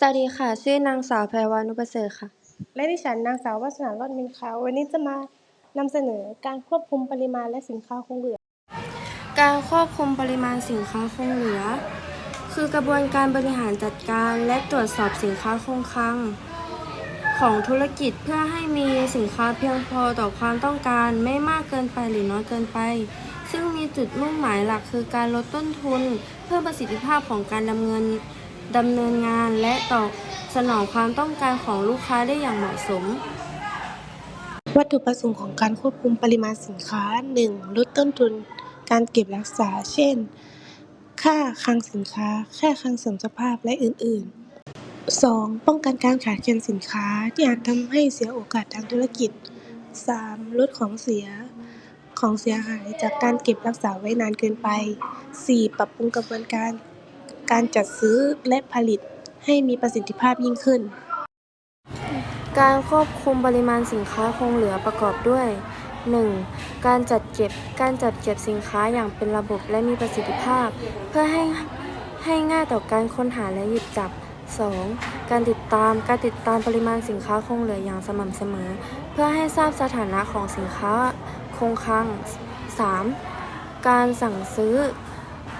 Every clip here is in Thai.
สวัสดีค่ะ ชื่อนางสาวแพรวานุประเสริฐค่ะ และดิฉันนางสาววาสนารอดมินขาววันนี้จะมานำเสนอการควบคุมปริมาณและสินค้าคงเหลือ การควบคุมปริมาณสินค้าคงเหลือ คือกระบวนการบริหารจัดการและตรวจสอบสินค้าคงคลังของธุรกิจเพื่อให้มีสินค้าเพียงพอต่อความต้องการไม่มากเกินไปหรือน้อยเกินไป ซึ่งมีจุดมุ่งหมายหลักคือการลดต้นทุน เพิ่มประสิทธิภาพของการดำเนิน ดำเนินงานและตอบสนองความต้องการของลูกค้าได้อย่างเหมาะสม วัตถุประสงค์ของการควบคุมปริมาณสินค้า 1. ลดต้นทุนการเก็บรักษา เช่น ค่าคลังสินค้า ค่าคลังเสื่อมสภาพ และอื่น ๆ 2. ป้องกันการขาดแคลนสินค้าที่อาจทำให้เสียโอกาสทางธุรกิจ 3. ลดของเสียของเสียหายจากการเก็บรักษาไว้นานเกินไป 4. ปรับปรุงกระบวนการ การจัดซื้อและผลิตให้มีประสิทธิภาพยิ่งขึ้น การควบคุมปริมาณสินค้าคงเหลือประกอบด้วย 1. การจัดเก็บ การจัดเก็บสินค้าอย่างเป็นระบบและมีประสิทธิภาพ เพื่อให้ให้ง่ายต่อการค้นหาและหยิบจับ 2. การติดตาม การติดตามปริมาณสินค้าคงเหลืออย่างสม่ำเสมอ เพื่อให้ทราบสถานะของสินค้าคงคลัง 3. การสั่งซื้อ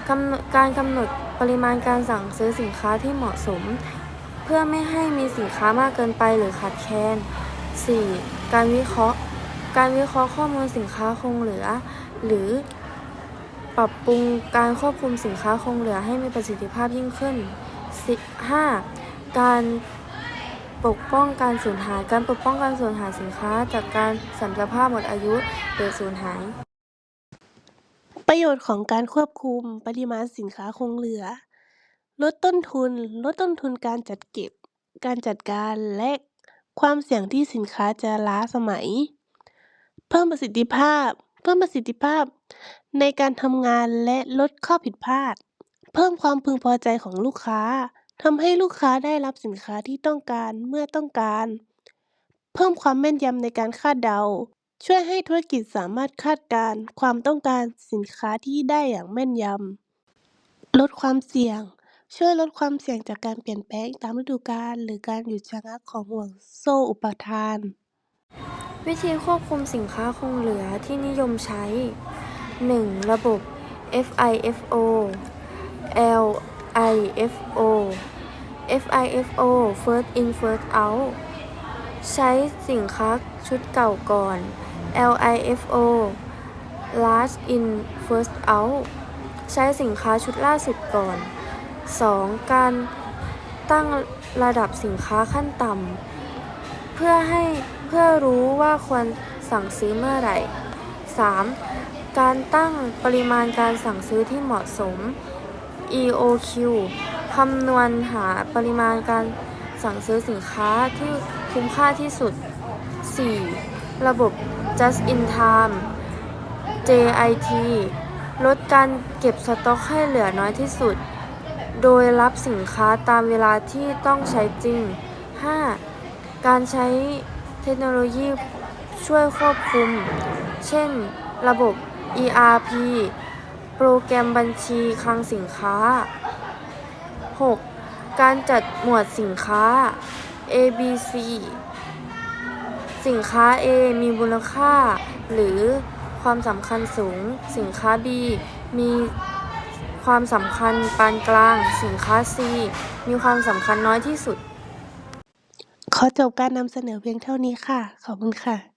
กำหนดการกำหนด ปริมาณการสั่งซื้อสินค้าที่เหมาะสม เพื่อไม่ให้มีสินค้ามากเกินไปหรือขาดแคลน 4. การวิเคราะห์ การวิเคราะห์ข้อมูลสินค้าคงเหลือ หรือปรับปรุงการควบคุมสินค้าคงเหลือให้มีประสิทธิภาพยิ่งขึ้น 5. การปกป้องการสูญหาย การปกป้องการสูญหายสินค้า จากการสัมสภาพหมดอายุหรือสูญหาย ประโยชน์ของการควบคุมปริมาณสินค้าคงเหลือ ลดต้นทุน ลดต้นทุนการจัดเก็บ การจัดการ และความเสี่ยงที่สินค้าจะล้าสมัย เพิ่มประสิทธิภาพ เพิ่มประสิทธิภาพในการทำงานและลดข้อผิดพลาด เพิ่มความพึงพอใจของลูกค้า ทำให้ลูกค้าได้รับสินค้าที่ต้องการเมื่อต้องการ เพิ่มความแม่นยำในการคาดเดา ช่วยให้ธุรกิจสามารถคาดการณ์ความต้องการสินค้าที่ได้อย่างแม่นยำ ลดความเสี่ยง ช่วยลดความเสี่ยงจากการเปลี่ยนแปลงตามฤดูกาลหรือการหยุดชะงักของห่วงโซ่อุปทาน วิธีควบคุมสินค้าคงเหลือที่นิยมใช้ 1. ระบบ FIFO LIFO FIFO First in First out ใช้สินค้าชุดเก่าก่อน LIFO Last in First out ใช้สินค้าชุดล่าสุดก่อน 2. การตั้งระดับสินค้าขั้นต่ำเพื่อให้เพื่อรู้ว่าควรสั่งซื้อเมื่อไหร่ 3. การตั้งปริมาณการสั่งซื้อที่เหมาะสม EOQ คำนวณหาปริมาณการสั่งซื้อสินค้าที่คุ้มค่าที่สุด 4. ระบบ just in time JIT ลดการเก็บสต็อกให้เหลือน้อยที่สุด โดยรับสินค้าตามเวลาที่ต้องใช้จริง 5. การใช้เทคโนโลยีช่วยควบคุม เช่น ระบบ ERP โปรแกรมบัญชีคลังสินค้า 6. การจัดหมวดสินค้า ABC สินค้า A มีมูลค่า หรือความสำคัญสูง สินค้า B มีความสำคัญปานกลาง สินค้า C มีความสำคัญน้อยที่สุด ขอจบการนำเสนอเพียงเท่านี้ค่ะ ขอบคุณค่ะ